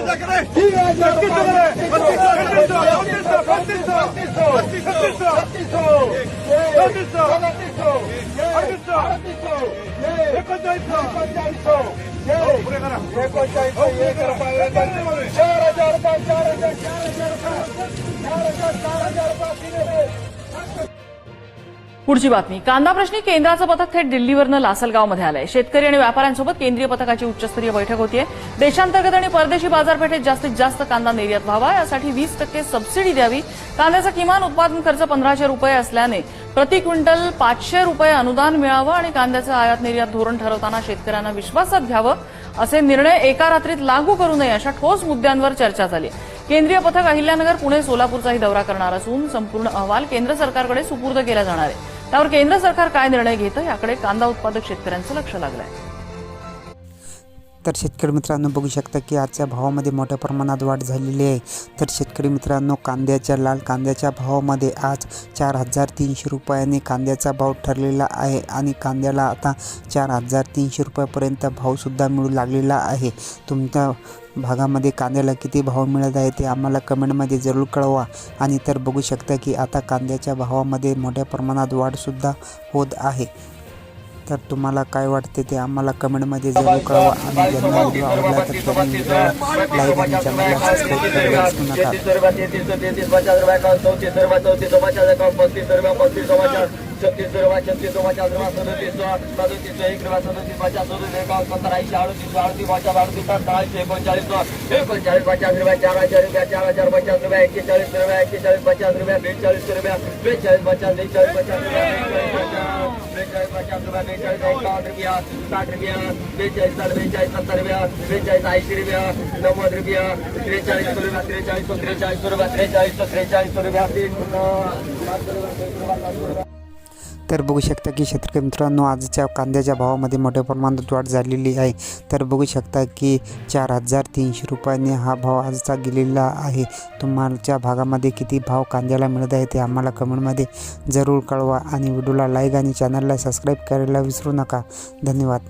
ಎಪ್ಪತ್ತೈದು ಎಪ್ಪತ್ತೈದು ಎಪ್ಪತ್ತೈದು ಎಪ್ಪತ್ತೈದು ಎಪ್ಪತ್ತೈದು पुढची बातमी. कांदा प्रश्नी केंद्राचं पथक थेट दिल्लीवरनं लासलगावमध्ये आलंय. शेतकरी आणि व्यापाऱ्यांसोबत केंद्रीय पथकाची उच्चस्तरीय बैठक होतीये. देशांतर्गत आणि परदेशी बाजारपेठेत जास्तीत जास्त कांदा निर्यात व्हावा यासाठी वीस टक्के सबसिडी द्यावी. कांद्याचा किमान उत्पादन खर्च पंधराशे रुपये असल्याने प्रति क्विंटल पाचशे रुपये अनुदान मिळावं आणि कांद्याचं आयात निर्यात धोरण ठरवताना शेतकऱ्यांना विश्वासात घ्यावं असे निर्णय एका रात्रीत लागू करू नये अशा ठोस मुद्द्यांवर चर्चा झाली. केंद्रीय पथक अहिल्यानगर पुणे सोलापूरचाही दौरा करणार असून संपूर्ण अहवाल केंद्र सरकारकडे सुपूर्द केला जाणार आहे. त्यावर केंद्र सरकार काय निर्णय घेतं याकडे कांदा उत्पादक शेतकऱ्यांचं लक्ष लागलं आहे तर शेतकरी मित्रांनो बघू शकता की आजच्या भावामध्ये मोठ्या प्रमाणात वाढ झालेली आहे. तर शेतकरी मित्रांनो कांद्याच्या लाल कांद्याच्या भावामध्ये आज चार हजार तीनशे रुपयाने कांद्याचा भाव ठरलेला आहे आणि कांद्याला आता चार हजार तीनशे रुपयापर्यंत भावसुद्धा मिळू लागलेला आहे. तुमच्या भागामध्ये कांद्याला किती भाव मिळत आहे ते आम्हाला कमेंटमध्ये जरूर कळवा. आणि तर बघू शकता की आता कांद्याच्या भावामध्ये मोठ्या प्रमाणात वाढसुद्धा होत आहे. तर तुम्हाला काय वाटते ते आम्हाला कमेंटमध्ये जरूर कळवा आणि ज्यांना व्हिडिओ आवडला तर त्यांनी व्हिडिओला लाईक आणि चॅनलला सबस्क्राईब करायला विसरू नका रुपये छत्तीस रुपये छत्तीस रुपये सदतीस सदतीस एक रुपये सदतीस पचास सदतीस एकावन्न सत्तर ऐंशी अडतीस अडतीस पचास अडतीस अठ्ठावीस एकोणचाळीस एकोणचाळीस पचास रुपये चार हजार रुपये चार हजार पचास रुपये एक्केचाळीस रुपये एक्केचाळीस पचास रुपये बेचाळीस रुपये बेचाळीस पचास बेचाळीस पचास रुपये बेचाळीस पचास रुपये बेचाळीस एकावन्न रुपया साठ रुपया बेचाळीस साठ बेचाळीस सत्तर रुपया बेचाळीस ऐंशी रुपया नव्वद रुपया त्रेचाळीस रुपया त्रेचाळीस त्रेचाळीस रुपया त्रेचाळीस त्रेचाळीस रुपया तीन तर बघू शकता की शेतकरी मित्रांनो आजच्या कांद्याच्या भावामध्ये मोठ्या प्रमाणात वाढ झालेली आहे. तर बघू शकता की चार हजार तीनशे रुपयाने हा भाव आजचा गेलेला आहे. तुम्हाच्या भागामध्ये किती भाव कांद्याला मिळत आहे ते आम्हाला कमेंटमध्ये जरूर कळवा. आणि व्हिडिओला लाईक आणि चॅनलला सबस्क्राईब करायला विसरू नका. धन्यवाद.